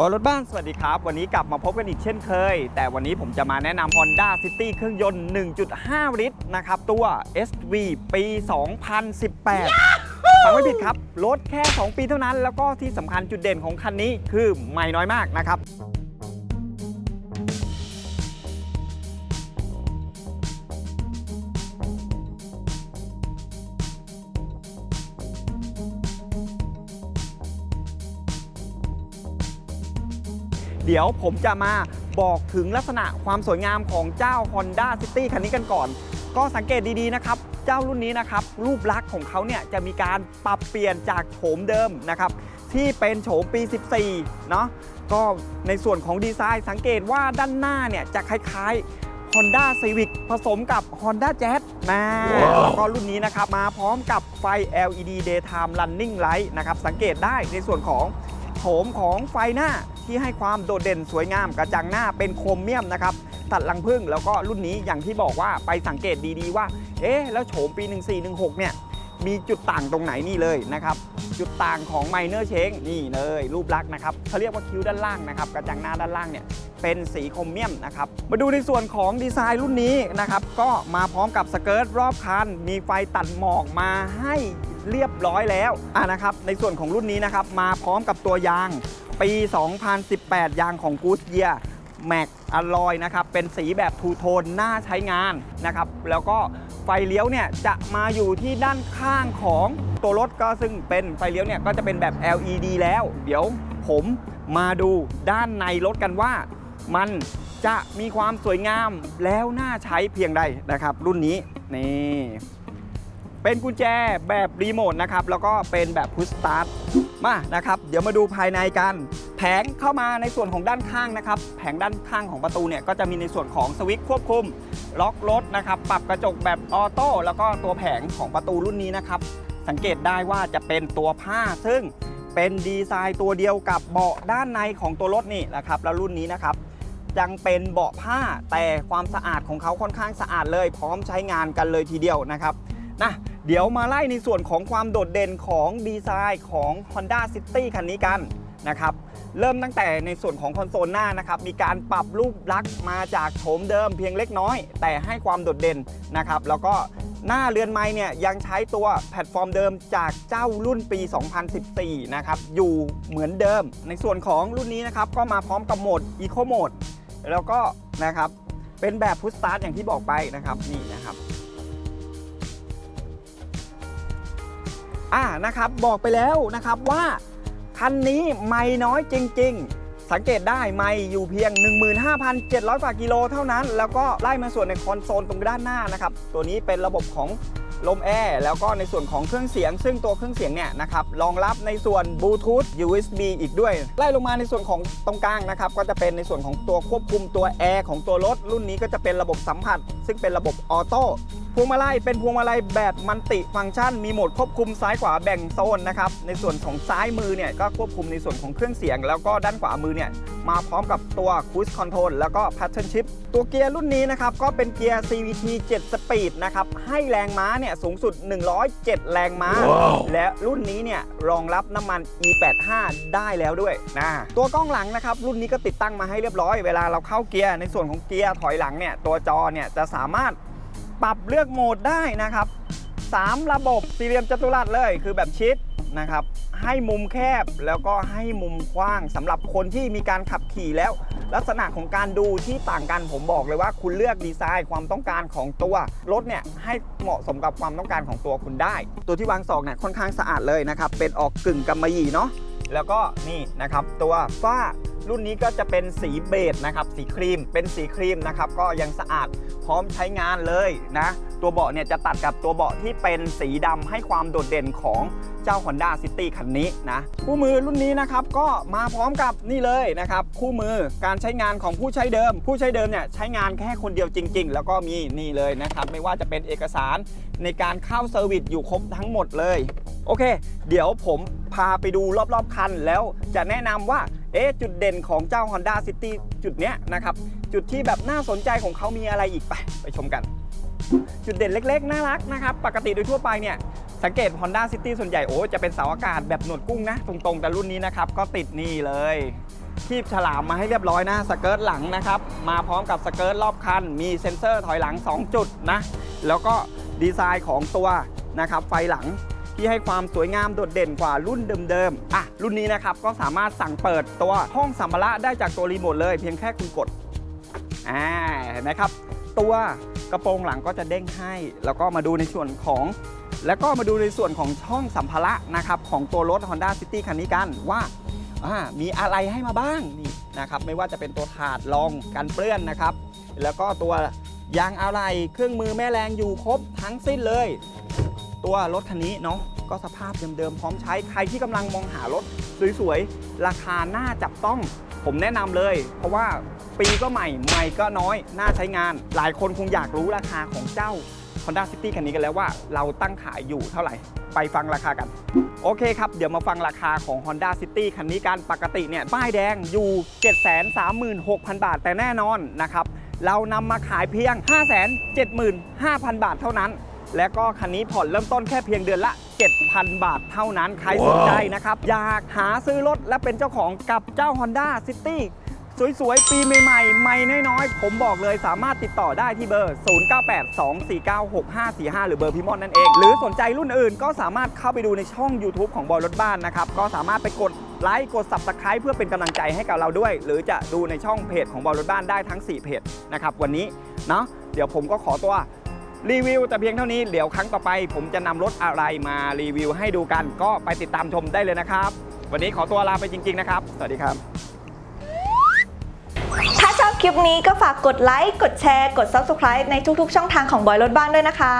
บอลรถบ้านสวัสดีครับ วันนี้กลับมาพบกันอีกเช่นเคย แต่วันนี้ผมจะมาแนะนำ Honda City เครื่องยนต์ 1.5 ลิตรนะครับ ตัว SV ปี 2018 ฟังไม่ผิดครับ รถแค่ 2 ปีเท่านั้น แล้วก็ที่สำคัญจุดเด่นของคันนี้คือไม่น้อยมากนะครับ เดี๋ยวผมจะมาบอกถึงลักษณะความสวยงามของเจ้า Honda City คันนี้กันก่อน ก็สังเกตดีๆนะครับ เจ้ารุ่นนี้นะครับ รูปลักษณ์ของเขาเนี่ยจะมีการปรับเปลี่ยนจากโฉมเดิมนะครับ ที่เป็นโฉมปี 14 เนาะก็ในส่วนของดีไซน์สังเกตว่าด้านหน้าเนี่ยจะคล้าย ๆ Honda Civic ผสมกับ Honda Jazz นะแล้วก็รุ่นนี้นะครับ มาพร้อมกับไฟ LED Daytime Running Light นะครับ สังเกตได้ในส่วนของโฉมของไฟหน้า ที่ให้ความโดดเด่นสวยงามกระจังหน้าเป็นโครเมียมนะครับตัดลังพึ่งแล้วก็รุ่นนี้อย่างที่บอกว่าไปสังเกตดีๆว่า เอ๊ะแล้วโฉมปี 1416 เนี่ยมีจุดต่างตรงไหนนี่เลยนะครับ จุดต่างของไมเนอร์เชงนี่เลยรูปลักษณ์นะครับเขาเรียกว่าคิ้วด้านล่างนะครับกระจังหน้าด้านล่างเนี่ยเป็นสีโครเมียมนะครับมาดูในส่วนของดีไซน์รุ่นนี้นะครับก็มาพร้อมกับสเกิร์ตรอบคัน มีไฟตัดหมอกมาให้เรียบร้อยแล้วอะนะครับในส่วนของรุ่นนี้นะครับมาพร้อมกับตัวยางปี 2018 ยางของ Goodyear เยียแม็กอลอยนะครับเป็นสีแบบทูโทนน่าใช้งานนะครับแล้วก็ ไฟเลี้ยวเนี่ยจะมาอยู่ที่ด้านข้างของตัวรถก็ซึ่งเป็นไฟเลี้ยวเนี่ยก็จะเป็นแบบ LED แล้ว เดี๋ยวผมมาดูด้านในรถกันว่า มันจะมีความสวยงามแล้วน่าใช้เพียงใดนะครับ รุ่นนี้นี่เป็นกุญแจแบบรีโมทนะครับแล้วก็เป็นแบบพุชสตาร์ทมานะครับเดี๋ยวมาดูภายในกัน แผงเข้ามาในส่วนของด้านข้างนะครับ แผงด้านข้างของประตูเนี่ยก็จะมีในส่วนของสวิตช์ควบคุม ล็อกรถนะครับปรับกระจกแบบออโต้แล้วก็ตัวแผงของประตูรุ่นนี้นะครับสังเกตได้ว่าจะเป็นตัวผ้าซึ่งเป็นดีไซน์ตัวเดียวกับเบาะด้านในของตัวรถนี่นะครับแล้วรุ่นนี้นะครับยังเป็นเบาะผ้าแต่ความสะอาดของเขาค่อนข้างสะอาดเลย พร้อมใช้งานกันเลยทีเดียวนะครับนะเดี๋ยวมาไล่ในส่วนของความโดดเด่นของดีไซน์ของ Honda City คันนี้กัน นะครับเริ่มตั้งแต่ในส่วนของคอนโซลหน้านะครับมีการปรับรูปลักษณ์มาจากโฉมเดิมเพียงเล็กน้อย แต่ให้ความโดดเด่นนะครับแล้วก็หน้าเรือนไม้เนี่ยยังใช้ตัวแพลตฟอร์มเดิมจากเจ้ารุ่นปี 2014 นะครับอยู่เหมือนเดิม ในส่วนของรุ่นนี้นะครับก็มาพร้อมกับโหมด Eco Mode แล้วก็นะครับเป็นแบบพุชสตาร์ทอย่างที่บอกไปนะครับนี่นะครับอ่านะครับบอกไปแล้วนะครับว่า คันนี้ไม่น้อยจริง ๆ สังเกตได้ไม่อยู่เพียง 15,700กว่ากิโลเท่านั้น แล้วก็ไล่มาส่วนในคอนโซลตรงด้านหน้านะครับ ตัวนี้เป็นระบบของลมแอร์แล้วก็ในส่วนของเครื่องเสียง ซึ่งตัวเครื่องเสียงเนี่ยนะครับรองรับในส่วนบลูทูธ USB อีกด้วย ไล่ลงมาในส่วนของตรงกลางนะครับ ก็จะเป็นในส่วนของตัวควบคุมตัวแอร์ของตัวรถ รุ่นนี้ก็จะเป็นระบบสัมผัส ซึ่งเป็นระบบออโต้ วงมาลัยเป็นพวงมาลัยแบบมัลติฟังก์ชัน มีโหมดควบคุมซ้ายขวาแบ่งโซนนะครับในส่วนของซ้ายมือเนี่ยก็ควบคุมในส่วนของเครื่องเสียง แล้วก็ด้านขวามือเนี่ยมาพร้อมกับตัว Cruise Control แล้วก็ Pattern Shift ตัวเกียร์รุ่นนี้นะครับก็เป็นเกียร์ CVT 7 Speed นะครับให้แรงม้าเนี่ยสูงสุด 107 แรงม้าและรุ่นนี้เนี่ยรองรับน้ำมัน E85 ได้แล้วด้วยนะตัวกล้องหลังนะครับรุ่นนี้ก็ติดตั้งมาให้เรียบร้อย เวลาเราเข้าเกียร์ในส่วนของเกียร์ถอยหลังเนี่ยตัวจอเนี่ยจะสามารถ ปรับเลือกโหมดได้นะครับ 3 ระบบสี่เหลี่ยมจัตุรัสเลยคือแบบชิดนะครับ ให้มุมแคบแล้วก็ให้มุมกว้างสำหรับคนที่มีการขับขี่แล้ว ลักษณะของการดูที่ต่างกันผมบอกเลยว่า คุณเลือกดีไซน์ความต้องการของตัวรถเนี่ยให้เหมาะสมกับความต้องการของตัวคุณได้ ตัวที่วางศอกเนี่ยค่อนข้างสะอาดเลยนะครับเป็นออกกึ่งกำมะหยี่เนาะแล้วก็นี่นะครับตัวฝ้า รุ่นนี้ก็จะเป็นสีเบจนะครับ สีครีม เป็นสีครีมนะครับ ก็ยังสะอาดพร้อมใช้งานเลยนะ ตัวเบาะเนี่ยจะตัดกับตัวเบาะที่เป็นสีดำให้ความโดดเด่นของเจ้า Honda City คันนี้นะ คู่มือรุ่นนี้นะครับก็มาพร้อมกับนี่เลยนะครับ คู่มือการใช้งานของผู้ใช้เดิม ผู้ใช้เดิมเนี่ยใช้งานแค่คนเดียวจริง ๆ แล้วก็มีนี่เลยนะครับ ไม่ว่าจะเป็นเอกสารในการเข้าเซอร์วิสอยู่ครบทั้งหมดเลย โอเค เดี๋ยวผมพาไปดูรอบๆคันแล้วจะแนะนำว่า เอ๊ะจุดเด่นของเจ้า Honda City จุดเนี้ยนะครับ จุดที่แบบน่าสนใจของเขามีอะไรอีกไปไปชมกัน จุดเด่นเล็กๆ น่ารักนะครับ ปกติโดยทั่วไปเนี่ย สังเกต Honda City ส่วนใหญ่โอ้จะเป็นเสาอากาศแบบหนวดกุ้งนะ ตรงๆ แต่รุ่นนี้นะครับ ก็ติดนี่เลยคีบฉลามมาให้เรียบร้อยนะสเกิร์ตหลังนะครับ มาพร้อมกับสเกิร์ตรอบคัน มีเซ็นเซอร์ถอยหลัง 2 จุดนะ แล้วก็ดีไซน์ของตัวนะครับไฟหลัง ที่ให้ความสวยงามโดดเด่นกว่ารุ่นเดิมๆอะรุ่นนี้นะครับก็สามารถสั่งเปิดตัวห้องสัมภาระได้จากตัวรีโมทเลยเพียงแค่คุณกดอ่าเห็นไหมครับ ตัวกระโปรงหลังก็จะเด้งให้ แล้วก็มาดูในส่วนของ แล้วก็มาดูในส่วนของช่องสัมภาระนะครับของตัวรถ Honda City คันนี้กันว่ามีอะไรให้มาบ้างนี่นะครับไม่ว่าจะเป็นตัวถาดรองกันเปื้อนนะครับ แล้วก็ตัวยางอะไหล่เครื่องมือแม่แรงอยู่ครบทั้งสิ้นเลย ตัวรถคันนี้เนาะก็สภาพเดิมๆพร้อมใช้ใครที่กำลังมองหารถสวยๆ ราคาน่าจับต้องผมแนะนำเลย เพราะว่าปีก็ใหม่ใหม่ก็น้อย น่าใช้งาน หลายคนคงอยากรู้ราคาของเจ้า Honda City คันนี้กันแล้วว่าเราตั้งขายอยู่เท่าไหร่ ไปฟังราคากัน โอเคครับ เดี๋ยวมาฟังราคาของ Honda City คันนี้กันปกติเนี่ยป้ายแดงอยู่ 736,000 บาท แต่แน่นอนนะครับ เรานำมาขายเพียง 575,000 บาทเท่านั้น และก็คันนี้ผ่อนเริ่มต้นแค่เพียงเดือนละ 7,000 บาทเท่านั้นใครสนใจนะครับ อยากหาซื้อรถและเป็นเจ้าของกับเจ้า Honda City สวยๆ ปีใหม่ๆใหม่น้อยๆ ผมบอกเลยสามารถติดต่อได้ที่เบอร์ 0982496545 หรือเบอร์พิมอนนั่นเอง หรือสนใจรุ่นอื่นก็สามารถเข้าไปดูในช่อง YouTube ของบอยรถบ้านนะครับ ก็สามารถไปกดไลค์กด Subscribe เพื่อเป็นกำลังใจให้กับเราด้วย หรือจะดูในช่องเพจของบอยรถบ้านได้ทั้ง 4 เพจนะครับ วันนี้เนาะเดี๋ยวผมก็ขอตัว รีวิวแต่เพียงเท่านี้เดี๋ยวครั้งต่อไป ผมจะนำรถอะไรมารีวิวให้ดูกันก็ไปติดตามชมได้เลยนะครับ วันนี้ขอตัวลาไปจริง ๆ นะครับ สวัสดีครับ ถ้าชอบคลิปนี้ก็ฝากกดไลค์ กดแชร์ กด Subscribe ในทุกๆ ช่องทางของบอยรถบ้านด้วยนะคะ